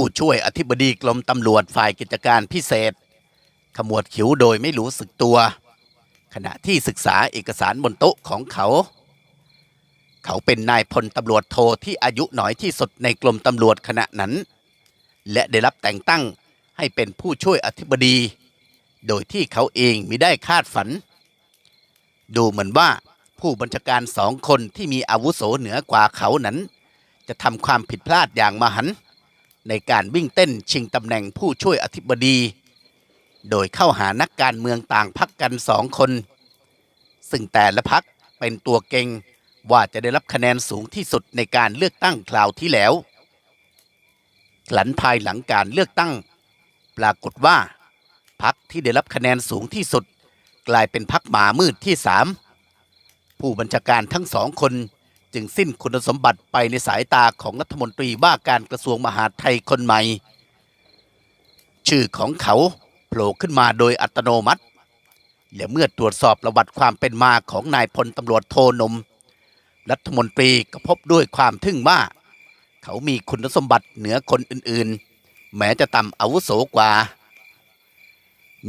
ผู้ช่วยอธิบดีกรมตำรวจฝ่ายกิจการพิเศษ ขมวดคิ้วโดยไม่รู้สึกตัว ขณะที่ศึกษาเอกสารบนโต๊ะของเขา เขาเป็นนายพลตำรวจโทที่อายุน้อยที่สุดในกรมตำรวจขณะนั้น และได้รับแต่งตั้งให้เป็นผู้ช่วยอธิบดี โดยที่เขาเองมิได้คาดฝัน ดูเหมือนว่าผู้บัญชาการสองคนที่มีอาวุโสเหนือกว่าเขานั้น จะทำความผิดพลาดอย่างมหันต์ ในการวิ่งเต้นชิงตำแหน่งผู้ช่วยอธิบดี โดยเข้าหานักการเมืองต่างพักกันสองคน ซึ่งแต่ละพักเป็นตัวเก่งว่าจะได้รับคะแนนสูงที่สุดในการเลือกตั้งคราวที่แล้ว หลันภายหลังการเลือกตั้ง ปรากฏว่าพักที่ได้รับคะแนนสูงที่สุด กลายเป็นพักหมามืดที่สามผู้บัญชาการทั้งสองคน จึงสิ้นคุณสมบัติไปในสายตาของรัฐมนตรีว่าการกระทรวงมหาดไทยคนใหม่ ชื่อของเขาโผล่ขึ้นมาโดยอัตโนมัติ และเมื่อตรวจสอบประวัติความเป็นมาของนายพลตำรวจโทนม รัฐมนตรีก็พบด้วยความทึ่งว่า เขามีคุณสมบัติเหนือคนอื่นๆ แม้จะต่ำอาวุโสกว่า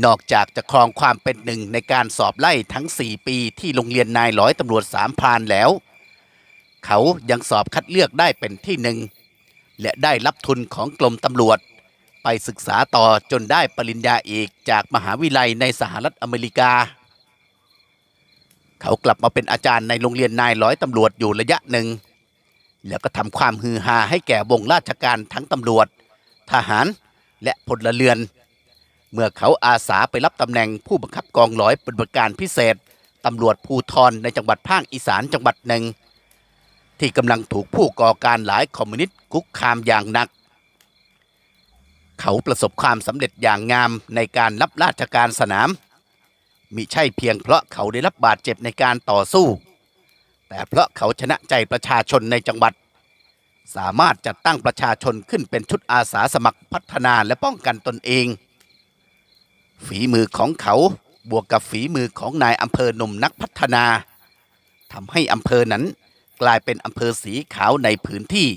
นอกจากจะครองความเป็นหนึ่งในการสอบไล่ทั้ง 4 ปีที่โรงเรียนนายร้อยตำรวจสามพานแล้ว เขายังสอบคัดเลือกได้เป็นที่หนึ่ง และได้รับทุนของกรมตำรวจ ไปศึกษาต่อจนได้ปริญญาเอกจากมหาวิทยาลัยในสหรัฐอเมริกา เขากลับมาเป็นอาจารย์ในโรงเรียนนายร้อยตำรวจอยู่ระยะหนึ่ง แล้วก็ทำความฮือฮาให้แก่วงราชการทั้งตำรวจ ทหารและพลเรือน เมื่อเขาอาสาไปรับตำแหน่งผู้บังคับกองร้อยปฏิบัติการพิเศษตำรวจภูทรในจังหวัดภาคอีสานจังหวัดหนึ่ง ที่กำลังถูกผู้ก่อการหลายคอมมิวนิสต์คุกคามอย่างหนัก เขาประสบความสำเร็จอย่างงามในการรับราชการสนาม มิใช่เพียงเพราะเขาได้รับบาดเจ็บในการต่อสู้ แต่เพราะเขาชนะใจประชาชนในจังหวัด สามารถจัดตั้งประชาชนขึ้นเป็นชุดอาสาสมัครพัฒนาและป้องกันตนเอง ฝีมือของเขาบวกกับฝีมือของนายอำเภอหนุ่มนักพัฒนาทำให้อำเภอนั้น กลายเป็นอำเภอสีขาวในพื้นที่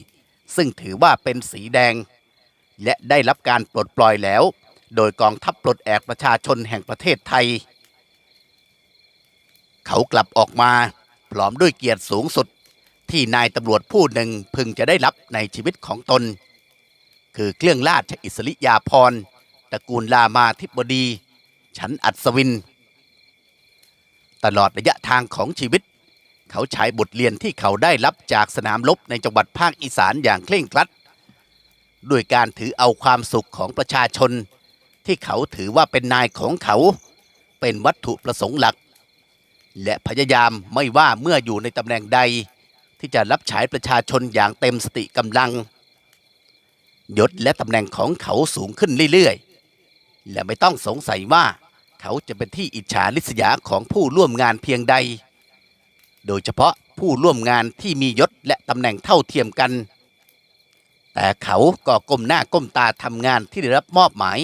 ซึ่งถือว่าเป็นสีแดง และได้รับการปลดปล่อยแล้ว โดยกองทัพปลดแอกประชาชนแห่งประเทศไทย เขากลับออกมา พร้อมด้วยเกียรติสูงสุดที่นายตำรวจผู้หนึ่งพึงจะได้รับในชีวิตของตน คือเครื่องราชอิสริยาภรณ์ตระกูลรามาธิบดี ฉันอัศวิน ตลอดระยะทางของชีวิต เขาใช้บทเรียนที่เขาได้รับจากสนามรบในจังหวัดภาคอีสานอย่างเคร่งครัดด้วยการถือเอาความสุขของประชาชน ที่เขาถือว่าเป็นนายของเขา เป็นวัตถุประสงค์หลัก และพยายามไม่ว่าเมื่ออยู่ในตำแหน่งใด ที่จะรับใช้ประชาชนอย่างเต็มสติกำลัง ยศและตำแหน่งของเขาสูงขึ้นเรื่อยๆ และไม่ต้องสงสัยว่าเขาจะเป็นที่อิจฉาริษยาของผู้ร่วมงานเพียงใด โดยเฉพาะผู้ร่วมงานที่มียศและตำแหน่งเท่าเทียมกัน แต่เขาก็ก้มหน้าก้มตาทำงานที่ได้รับมอบหมาย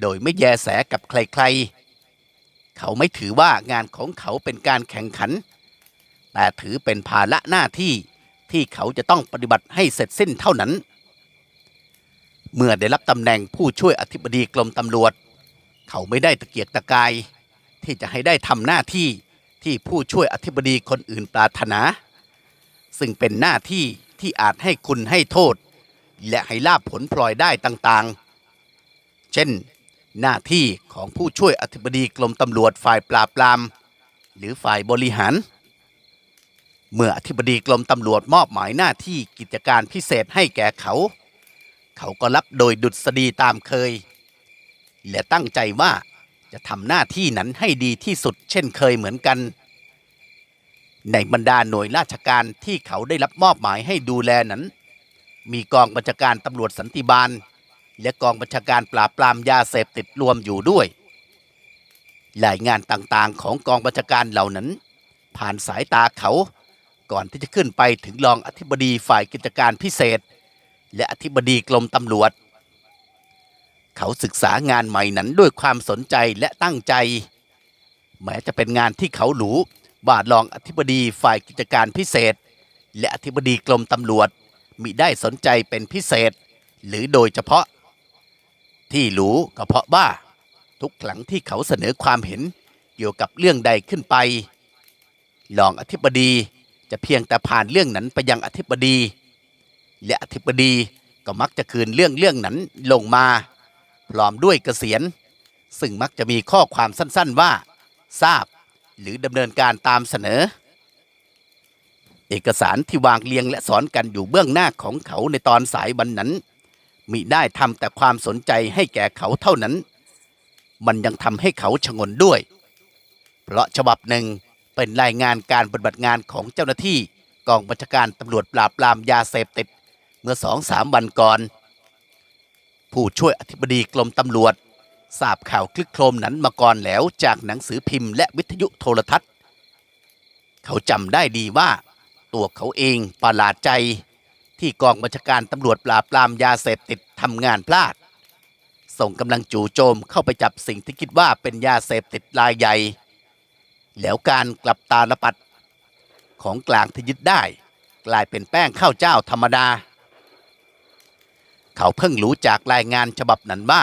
โดยไม่แยแสกับใครๆ เขาไม่ถือว่างานของเขาเป็นการแข่งขัน แต่ถือเป็นภาระหน้าที่ที่เขาจะต้องปฏิบัติให้เสร็จสิ้นเท่านั้น เมื่อได้รับตำแหน่งผู้ช่วยอธิบดีกรมตำรวจ เขาไม่ได้ตะเกียกตะกาย ที่จะให้ได้ทำหน้าที่ ที่ผู้ช่วยอธิบดีคนอื่นปรารถนา ซึ่งเป็นหน้าที่ที่อาจให้คุณให้โทษ และให้ลาบผลพลอยได้ต่างๆ เช่น หน้าที่ของผู้ช่วยอธิบดีกรมตำรวจฝ่ายปราบปราม หรือฝ่ายบริหาร เมื่ออธิบดีกรมตำรวจมอบหมายหน้าที่กิจการพิเศษให้แก่เขา เขาก็รับโดยดุษฎีตามเคย และตั้งใจว่าจะทำหน้าที่นั้นให้ดีที่สุดเช่นเคยเหมือนกัน ในบรรดาหน่วยราชการที่เขาได้รับมอบหมายให้ดูแลนั้น มีกองบัญชาการตำรวจสันติบาล และกองบัญชาการปราบปรามยาเสพติดรวมอยู่ด้วย รายงานต่างๆ ของกองบัญชาการเหล่านั้น ผ่านสายตาเขาก่อนที่จะขึ้นไปถึงรองอธิบดีฝ่ายกิจการพิเศษ และอธิบดีกรมตำรวจ เขาศึกษางานใหม่นั้นด้วยความสนใจและตั้งใจ แม้จะเป็นงานที่เขาหรู ว่ารองอธิบดีฝ่ายกิจการพิเศษ และอธิบดีกรมตำรวจมิได้สนใจเป็นพิเศษ หรือโดยเฉพาะ ที่รู้ก็เพราะว่า ทุกครั้งที่เขาเสนอความเห็นเกี่ยวกับเรื่องใดขึ้นไปรองอธิบดีจะเพียงแต่ผ่านเรื่องนั้นไปยังอธิบดี และอธิบดีก็มักจะคืนเรื่องเรื่องนั้นลงมาพร้อมด้วยเกษียณ ซึ่งมักจะมีข้อความสั้นๆว่า ทราบ หรือดำเนินการตามเสนอ เอกสารที่วางเรียงและสอนกันอยู่เบื้องหน้าของเขาในตอนสายวันนั้นมิได้ทำแต่ความสนใจให้แก่เขาเท่านั้น มันยังทำให้เขาชงนด้วย เพราะฉบับหนึ่งเป็นรายงานการปฏิบัติงานของเจ้าหน้าที่กองบัญชาการตำรวจปราบปรามยาเสพติดเมื่อสองสามวันก่อน ผู้ช่วยอธิบดีกรมตำรวจ ทราบข่าวคลึกโครมนั้นมาก่อนแล้วจากหนังสือพิมพ์และวิทยุโทรทัศน์ เขาจำได้ดีว่า ตัวเขาเองประหลาดใจ ที่กองบัญชาการตำรวจปราบปรามยาเสพติดทำงานพลาด ส่งกำลังจู่โจมเข้าไปจับสิ่งที่คิดว่าเป็นยาเสพติดรายใหญ่ แล้วการกลับตาลปัด ของกลางที่ยึดได้ กลายเป็นแป้งข้าวเจ้าธรรมดา เขาเพิ่งรู้จากรายงานฉบับนั้นว่า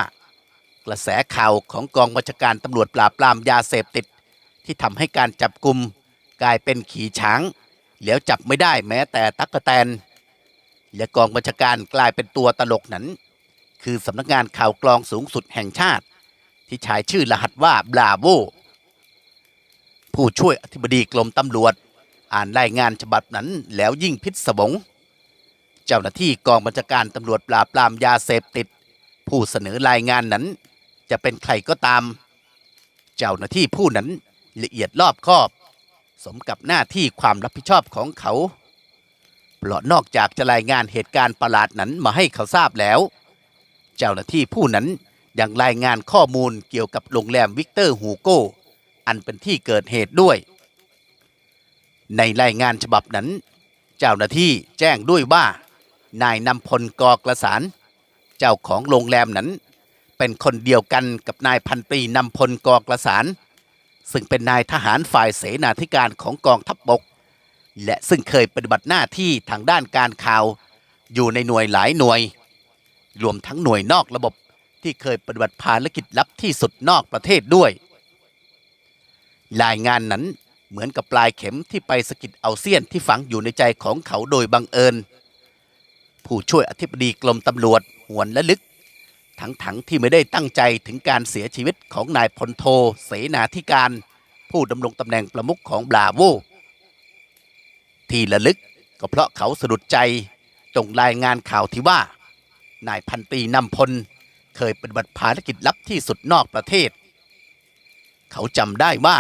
กระแสข่าวของกองบัญชาการตำรวจปราบปรามยาเสพติด ที่ทำให้การจับกลุ่มกลายเป็นขี่ช้าง แล้วจับไม่ได้แม้แต่ตักกะแตน และกองบัญชาการกลายเป็นตัวตลกนั้น คือสำนักงานข่าวกรองสูงสุดแห่งชาติ ที่ใช้ชื่อรหัสว่าบลาโวผู้ช่วยอธิบดีกรมตำรวจ อ่านรายงานฉบับนั้นแล้วยิ่งพิศวงเจ้าหน้าที่กองบัญชาการตำรวจปราบปรามยาเสพติด ผู้เสนอรายงานนั้น จะเป็นใครก็ตาม เจ้าหน้าที่ผู้นั้นละเอียดรอบคอบ สมกับหน้าที่ความรับผิดชอบของเขาเพราะนอกจากจะรายงานเหตุการณ์ประหลาดนั้นมาให้เขาทราบแล้ว เจ้าหน้าที่ผู้นั้นยังรายงานข้อมูลเกี่ยวกับโรงแรมวิกเตอร์ฮูโกอันเป็นที่เกิดเหตุด้วย ในรายงานฉบับนั้น เจ้าหน้าที่แจ้งด้วยว่า นายนำพลกอกระสารเจ้าของโรงแรมนั้น เป็นคนเดียวกันกับนายพันตรีนำพลกอกระสารซึ่งเป็นนายทหารฝ่ายเสนาธิการของกองทัพบบก และซึ่งเคยปฏิบัติหน้าที่ทางด้านการข่าว อยู่ในหน่วยหลายหน่วย รวมทั้งหน่วยนอกระบบที่เคยปฏิบัติภารกิจลับที่สุดนอกประเทศด้วย รายงานนั้นเหมือนกับปลายเข็มที่ไปสะกิดเอาเสี้ยนที่ฝังอยู่ในใจของเขาโดยบังเอิญ ผู้ช่วยอธิบดีกรมตำรวจหวนและลึก ทั้งๆทที่ไม่ได้ตั้งใจถึงการเสียชีวิตของนายพลโทเสนาธิการ ผู้ดำรงตำแหน่งประมุขของบลาโวที่ระลึกก็เพราะเขาสะดุดใจตรงรายงานข่าวที่ว่า นายพันตรีนำพลเคยปฏิบัติภารกิจลับที่สุดนอกประเทศ เขาจำได้ว่า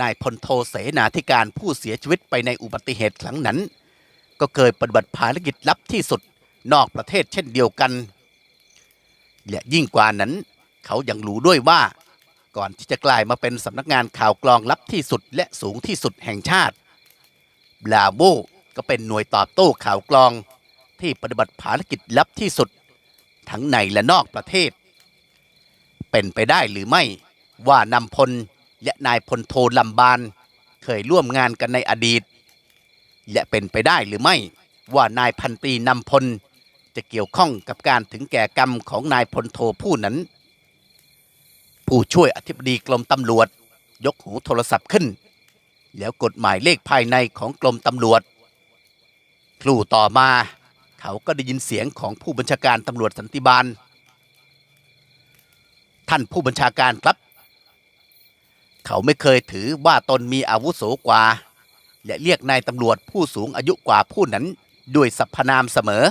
นายพลโทเสนาธิการผู้เสียชีวิตไปในอุบัติเหตุครั้งนั้น ก็เคยปฏิบัติภารกิจลับที่สุดนอกประเทศเช่นเดียวกัน และยิ่งกว่านั้น เขายังรู้ด้วยว่า ก่อนที่จะกลายมาเป็นสำนักงานข่าวกรองลับที่สุดและสูงที่สุดแห่งชาติบลาโวก็เป็นหน่วยตอบโต้ข่าวกรอง ที่ปฏิบัติภารกิจลับที่สุด ทั้งในและนอกประเทศ เป็นไปได้หรือไม่ว่านำพลและนายพลโทลำบาน เคยร่วมงานกันในอดีต และเป็นไปได้หรือไม่ว่านายพันตีนำพล จะเกี่ยวข้องกับการถึงแก่กรรมของนายพลโทผู้นั้น ผู้ช่วยอธิบดีกรมตำรวจ ยกหูโทรศัพท์ขึ้น แล้วกดหมายเลขภายในของกรมตำรวจครู่ต่อมาเขาก็ได้ยินเสียงของผู้บัญชาการตำรวจสันติบาล ท่านผู้บัญชาการครับ เขาไม่เคยถือว่าตนมีอาวุโสกว่า และเรียกนายตำรวจผู้สูงอายุกว่าผู้นั้น ด้วยสรรพนามเสมอ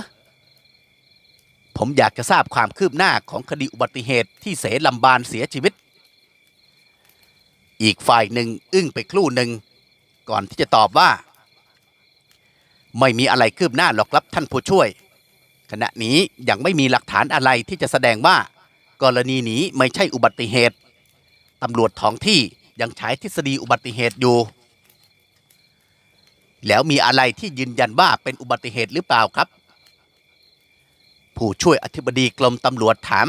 ผมอยากจะทราบความคืบหน้าของคดีอุบัติเหตุที่เสลำบานเสียชีวิต อีกฝ่ายหนึ่งอึ้งไปครู่หนึ่ง ก่อนที่จะตอบว่า ไม่มีอะไรคืบหน้าหรอกครับท่านผู้ช่วย ขณะนี้ยังไม่มีหลักฐานอะไรที่จะแสดงว่า กรณีนี้ไม่ใช่อุบัติเหตุตำรวจท้องที่ยังใช้ทฤษฎีอุบัติเหตุอยู่ แล้วมีอะไรที่ยืนยันว่าเป็นอุบัติเหตุหรือเปล่าครับ ผู้ช่วยอธิบดีกรมตำรวจถาม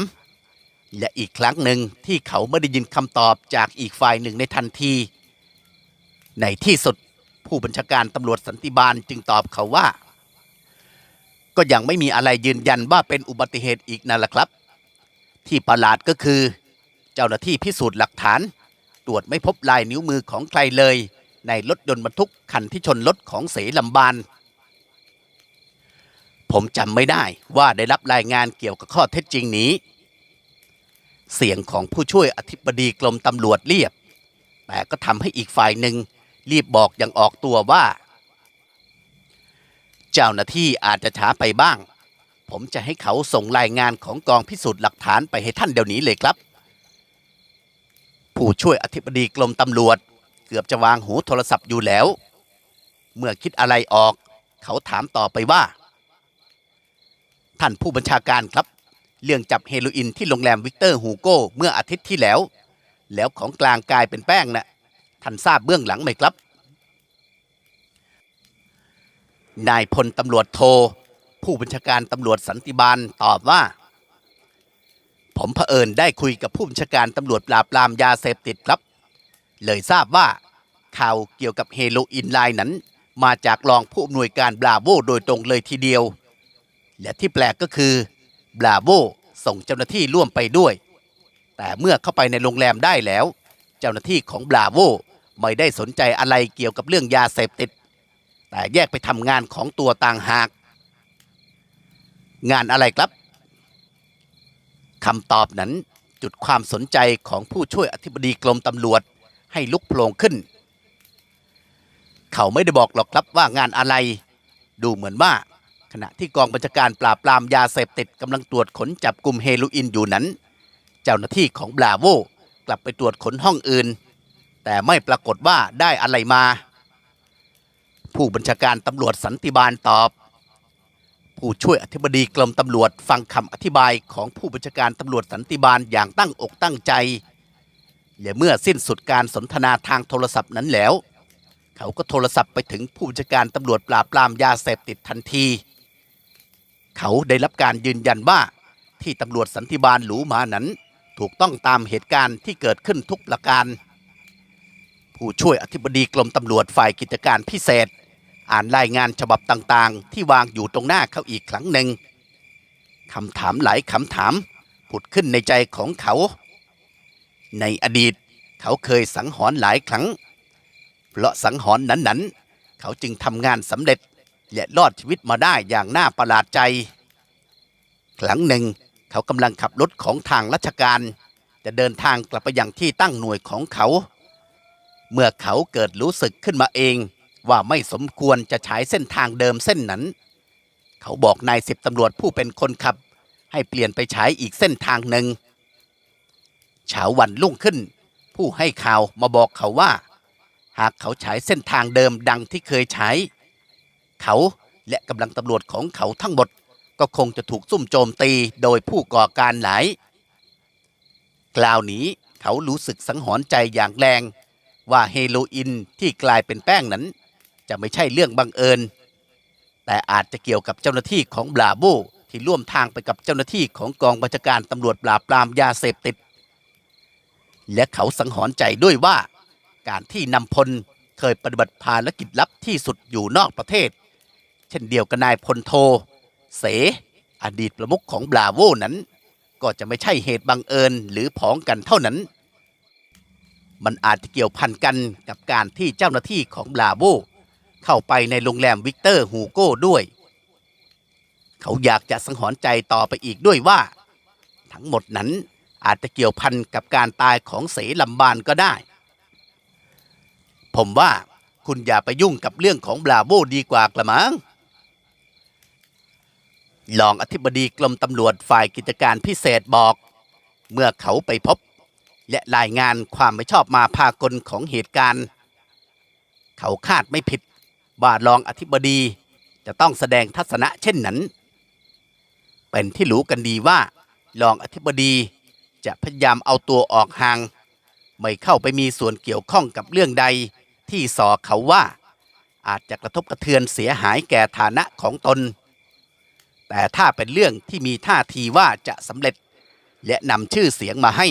และอีกครั้งหนึ่งที่เขาไม่ได้ยินคำตอบจากอีกฝ่ายหนึ่งในทันที ในที่สุดผู้บัญชาการตำรวจสันติบาลจึงตอบเขาว่า ก็ยังไม่มีอะไรยืนยันว่าเป็นอุบัติเหตุอีกนั่นแหละครับ ที่ประหลาดก็คือ เจ้าหน้าที่พิสูจน์หลักฐาน ตรวจไม่พบลายนิ้วมือของใครเลย ในรถยนต์บรรทุกคันที่ชนรถของเสลำบาน ผมจำไม่ได้ว่าได้รับรายงานเกี่ยวกับข้อเท็จจริงนี้ เสียงของผู้ช่วยอธิบดีกรมตำรวจเรียบ แต่ก็ทำให้อีกฝ่ายหนึ่งรีบบอกอย่างออกตัวว่า เจ้าหน้าที่อาจจะช้าไปบ้าง ผมจะให้เขาส่งรายงานของกองพิสูจน์หลักฐานไปให้ท่านเดี๋ยวนี้เลยครับ ผู้ช่วยอธิบดีกรมตำรวจ เกือบจะวางหูโทรศัพท์อยู่แล้ว เมื่อคิดอะไรออก เขาถามต่อไปว่า ท่านผู้บัญชาการครับ เรื่องจับเฮโรอีนที่โรงแรมวิกเตอร์ฮูโก้เมื่ออาทิตย์ที่แล้ว แล้วของกลางกลายเป็นแป้งนะท่านทราบเบื้องหลังไหมครับ นายพลตำรวจโท ผู้บัญชาการตำรวจสันติบาลตอบว่า ผมเผอิญได้คุยกับผู้บัญชาการตำรวจปราบปรามยาเสพติดครับ เลยทราบว่าข่าวเกี่ยวกับเฮโรอีนลน์นั้น มาจากรองผู้อำนวยการบราโวโดยตรงเลยทีเดียว และที่แปลกก็คือบราโวส่งเจ้าหน้าที่ร่วมไปด้วย แต่เมื่อเข้าไปในโรงแรมได้แล้ว เจ้าหน้าที่ของบราโวไม่ได้สนใจอะไรเกี่ยวกับเรื่องยาเสพติด แต่แยกไปทำงานของตัวต่างหาก งานอะไรครับคำตอบนั้นจุดความสนใจของผู้ช่วยอธิบดีกรมตำรวจให้ลุกโผล่ขึ้น เขาไม่ได้บอกหรอกครับว่างานอะไร ดูเหมือนว่า ขณะที่กองบัญชาการปราบปรามยาเสพติดกำลังตรวจขนจับกลุ่มเฮโรอีนอยู่นั้น เจ้าหน้าที่ของบราโวกลับไปตรวจขนห้องอื่น แต่ไม่ปรากฏว่าได้อะไรมา ผู้บัญชาการตำรวจสันติบาลตอบ ผู้ช่วยอธิบดีกรมตำรวจฟังคำอธิบายของผู้บัญชาการตำรวจสันติบาลอย่างตั้งอกตั้งใจและเมื่อสิ้นสุดการสนทนาทางโทรศัพท์นั้นแล้ว เขาก็โทรศัพท์ไปถึงผู้บัญชาการตำรวจปราบปรามยาเสพติดทันที เขาได้รับการยืนยันว่าที่ตำรวจสันติบาลหรูมานั้น ถูกต้องตามเหตุการณ์ที่เกิดขึ้นทุกประการ ผู้ช่วยอธิบดีกรมตำรวจฝ่ายกิจการพิเศษ อ่านรายงานฉบับต่างๆ ที่วางอยู่ตรงหน้าเขาอีกครั้งหนึ่งคำถามหลายคำถาม ผุดขึ้นในใจของเขา ในอดีตเขาเคยสังหรณ์หลายครั้ง เพราะสังหรณ์นั้นๆ เขาจึงทำงานสำเร็จ และรอดชีวิตมาได้อย่างน่าประหลาดใจครั้งหนึ่งเขากำลังขับรถของทางราชการ จะเดินทางกลับไปยังที่ตั้งหน่วยของเขา เมื่อเขาเกิดรู้สึกขึ้นมาเอง ว่าไม่สมควรจะใช้เส้นทางเดิมเส้นนั้น เขาบอกนายสิบตำรวจผู้เป็นคนขับ ให้เปลี่ยนไปใช้อีกเส้นทางหนึ่งเช้าวันรุ่งขึ้น ผู้ให้ข่าวมาบอกเขาว่า หากเขาใช้เส้นทางเดิมดังที่เคยใช้ เขา และกำลังตำรวจของเขาทั้งหมด ก็คงจะถูกซุ่มโจมตีโดยผู้ก่อการหลายกล่าวนี้เขารู้สึกสังหรณ์ใจอย่างแรง ว่าเฮโรอีนที่กลายเป็นแป้งนั้น จะไม่ใช่เรื่องบังเอิญ แต่อาจจะเกี่ยวกับเจ้าหน้าที่ของบราโบที่ร่วมทางไปกับเจ้าหน้าที่ของกองบัญชาการตำรวจปราบปรามยาเสพติด และเขาสังหรณ์ใจด้วยว่า การที่นำพลเคยปฏิบัติภารกิจลับที่สุดอยู่นอกประเทศ เช่นเดียวกับนายพลโท เส อดีตประมุขของบราโวนั้น ก็จะไม่ใช่เหตุบังเอิญหรือผองกันเท่านั้น มันอาจจะเกี่ยวพันกันกับการที่เจ้าหน้าที่ของบราโวเข้าไปในโรงแรมวิกเตอร์ฮูโก้ด้วย เขาอยากจะสังหรณ์ใจต่อไปอีกด้วยว่า ทั้งหมดนั้นอาจจะเกี่ยวพันกับการตายของเสลำบานก็ได้ ผมว่าคุณอย่าไปยุ่งกับเรื่องของบราโวดีกว่ากระมัง รองอธิบดีกรมตำรวจฝ่ายกิจการพิเศษบอก เมื่อเขาไปพบ และรายงานความไม่ชอบมาพากลของเหตุการณ์ เขาคาดไม่ผิดว่ารองอธิบดีจะต้องแสดงทัศนะเช่นนั้น เป็นที่รู้กันดีว่ารองอธิบดีจะพยายามเอาตัวออกห่าง ไม่เข้าไปมีส่วนเกี่ยวข้องกับเรื่องใดที่สอเขาว่า อาจจะกระทบกระเทือนเสียหายแก่ฐานะของตน แต่ถ้าเป็นเรื่องที่มีท่าทีว่าจะสำเร็จ และนำชื่อเสียงมาให้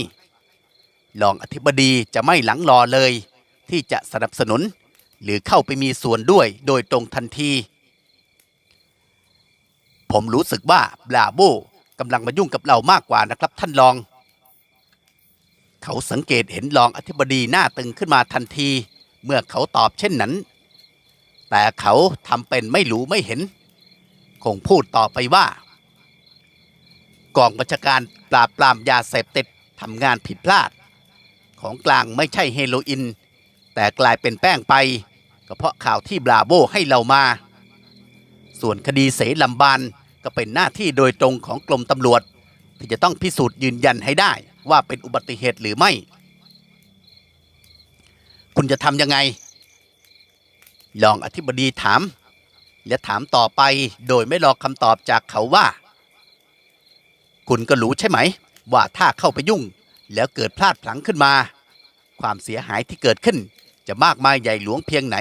รองอธิบดีจะไม่หลังรอเลย ที่จะสนับสนุน หรือเข้าไปมีส่วนด้วยโดยตรงทันที ผมรู้สึกว่าบราโบกำลังมายุ่งกับเรามากกว่านะครับท่านรอง เขาสังเกตเห็นรองอธิบดีหน้าตึงขึ้นมาทันที เมื่อเขาตอบเช่นนั้น แต่เขาทำเป็นไม่รู้ไม่เห็น คงพูดต่อไปว่า กองบัญชาการปราบปรามยาเสพติดทำงานผิดพลาด ของกลางไม่ใช่เฮโรอีนแต่กลายเป็นแป้งไปก็เพราะข่าวที่บราโบให้เรามา ส่วนคดีเสลำบานก็เป็นหน้าที่โดยตรงของกรมตำรวจ ที่จะต้องพิสูจน์ยืนยันให้ได้ว่าเป็นอุบัติเหตุหรือไม่ คุณจะทำยังไงรองอธิบดีถาม และถามต่อไปโดยไม่รอคำตอบจากเขาว่า คุณก็รู้ใช่ไหม ว่าถ้าเข้าไปยุ่ง แล้วเกิดพลาดพลั้งขึ้นมา ความเสียหายที่เกิดขึ้น จะมากมายใหญ่หลวงเพียงไหน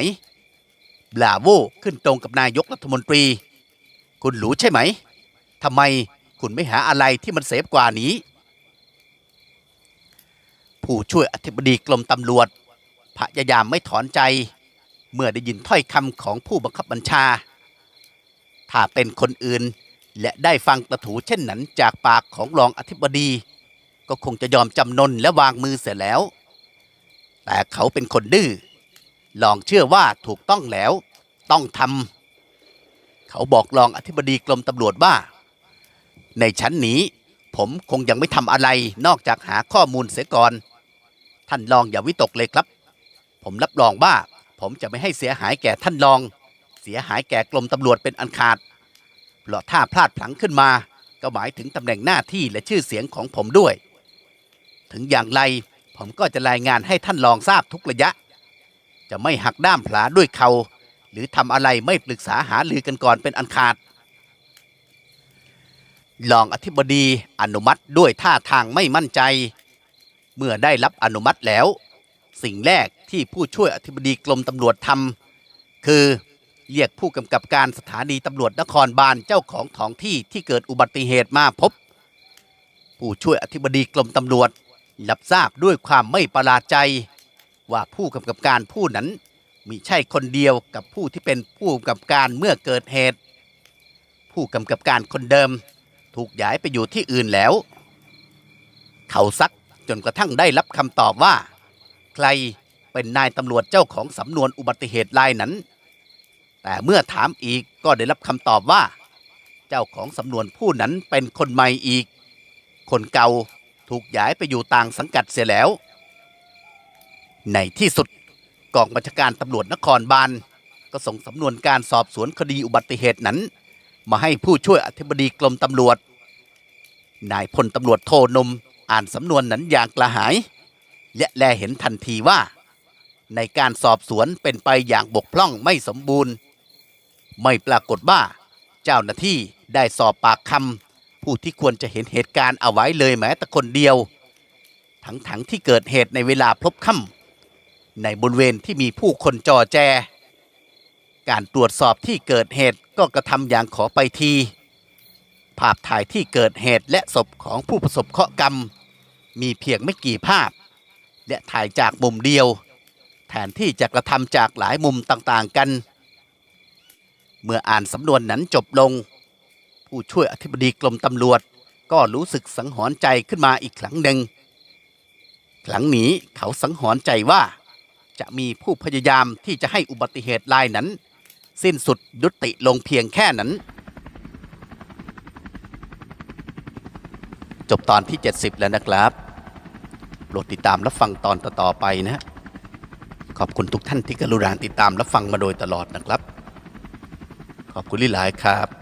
บลาโวขึ้นตรงกับนายกรัฐมนตรี คุณรู้ใช่ไหมทำไมคุณไม่หาอะไรที่มันเซฟกว่านี้ ผู้ช่วยอธิบดีกรมตำรวจ พยายามไม่ถอนใจ เมื่อได้ยินถ้อยคำของผู้บังคับบัญชา ถ้าเป็นคนอื่น และได้ฟังกระถูเช่นนั้นจากปากของรองอธิบดี ก็คงจะยอมจำนนและวางมือเสียแล้ว แต่เขาเป็นคนดื้อลองเชื่อว่าถูกต้องแล้ว ต้องทำเขาบอกรองอธิบดีกรมตำรวจว่า ในชั้นนี้ผมคงยังไม่ทำอะไรนอกจากหาข้อมูลเสียก่อน ท่านรองอย่าวิตกเลยครับ ผมรับรองว่าผมจะไม่ให้เสียหายแก่ท่านรอง สียหายแก่กรมตำรวจเป็นอันขาด เพราะถ้าพลาดพลั้งขึ้นมา ก็หมายถึงตำแหน่งหน้าที่และชื่อเสียงของผมด้วย ถึงอย่างไรผมก็จะรายงานให้ท่านรองทราบทุกระยะ จะไม่หักด้ามผลาด้วยเขา หรือทำอะไรไม่ปรึกษาหารือกันก่อนเป็นอันขาดรองอธิบดีอนุมัติด้วยท่าทางไม่มั่นใจ เมื่อได้รับอนุมัติแล้ว สิ่งแรกที่ผู้ช่วยอธิบดีกรมตำรวจทำคือ เรียกผู้กำกับการสถานีตำรวจนครบาลเจ้าของท้องที่ที่เกิดอุบัติเหตุมาพบ ผู้ช่วยอธิบดีกรมตำรวจรับทราบด้วยความไม่ประหลาดใจ ว่าผู้กำกับการผู้นั้นมิใช่คนเดียวกับผู้ที่เป็นผู้กำกับการเมื่อเกิดเหตุ ผู้กำกับการคนเดิม ถูกย้ายไปอยู่ที่อื่นแล้ว เขาซักจนกระทั่งได้รับคำตอบว่า ใครเป็นนายตำรวจเจ้าของสำนวนอุบัติเหตุรายนั้น แต่เมื่อถามอีกก็ได้รับคำตอบว่า เจ้าของสำนวนผู้นั้นเป็นคนใหม่อีก คนเก่าถูกย้ายไปอยู่ต่างสังกัดเสียแล้ว ในที่สุดกองบัญชาการตำรวจนครบาลก็ส่งสำนวนการสอบสวนคดีอุบัติเหตุนั้น มาให้ผู้ช่วยอธิบดีกรมตำรวจ นายพลตำรวจโทนมอ่านสำนวนนั้นอย่างกระหาย และแลเห็นทันทีว่า ในการสอบสวนเป็นไปอย่างบกพร่องไม่สมบูรณ์ ไม่ปรากฏว่า เจ้าหน้าที่ได้สอบปากคำผู้ที่ควรจะเห็นเหตุการณ์เอาไว้เลยแม้แต่คนเดียว ทั้งทั้งๆที่เกิดเหตุในเวลาพลบค่ำในบริเวณที่มีผู้คนจอแจ การตรวจสอบที่เกิดเหตุก็กระทำอย่างขอไปที ภาพถ่ายที่เกิดเหตุและศพของผู้ประสบเคราะห์กรรม มีเพียงไม่กี่ภาพ และถ่ายจากมุมเดียว แทนที่จะกระทำจากหลายมุมต่างๆกัน เมื่ออ่านสำนวนนั้นจบลง ผู้ช่วยอธิบดีกรมตำรวจ ก็รู้สึกสังหรณ์ใจขึ้นมาอีกครั้งหนึ่งครั้งนี้เขาสังหรณ์ใจว่า จะมีผู้พยายามที่จะให้อุบัติเหตุรายนั้น สิ้นสุดยุติลงเพียงแค่นั้น จบตอนที่ 70 แล้วนะครับโปรดติดตามรับฟังตอนต่อๆไปนะฮะขอบคุณทุกท่านที่กรุณาติดตามรับฟังมาโดยตลอดนะครับ ขอบคุณหลายครับ